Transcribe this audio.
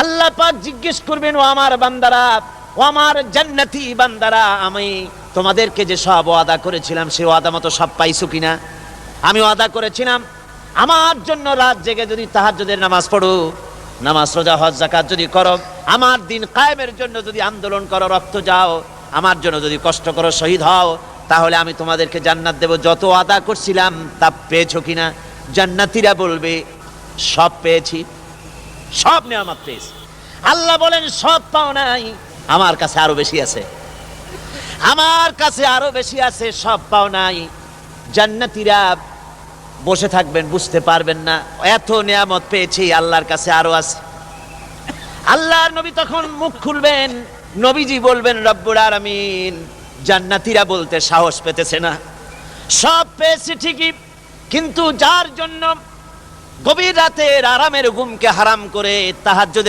আল্লাহ পাক জিজ্ঞেস করবেন, ও আমার বান্দারা, ও আমার জান্নাতি বান্দারা, আমি তোমাদেরকে যে সব ওয়াদা করেছিলাম সে ওয়াদা মতো সব পাইছো কিনা? আমি ওয়াদা করেছিলাম, আমার জন্য রাত জেগে যদি তাহাজ্জুদের নামাজ পড়ো, নামাজ, রোজা, হজ জাকাত যদি করো, আমার দিন কায়েমের জন্য যদি আন্দোলন করো, রক্ত যাও, আমার জন্য যদি কষ্ট করো, শহীদ হও, তাহলে আমি তোমাদেরকে জান্নাত দেব। যত আদা করছিলাম, তা পেয়েছ কিনা? জান্নাতিরা বলবে, সব পেয়েছি। সব নেয়ামত পেয়েছি। আল্লাহ বলেন, সব পাও নাই, আমার কাছে আরও বেশি আছে। আমার কাছে আরও বেশি আছে, সব পাও নাই। জান্নাতিরা বসে থাকবেন, বুঝতে পারবেন না, এত নিয়ামত পেয়েছি, আল্লাহর কাছে আরও আছে। আল্লাহর নবী তখন মুখ খুলবেন, নবীজি বলবেন রব্বুর আলামিন। জান্নাতীরা বলতে সাহস পেতেছে না। সব পেয়েছে ঠিকই, কিন্তু যার জন্য গভীর রাতের আরামের ঘুমকে হারাম করে তাহাজ্জুদের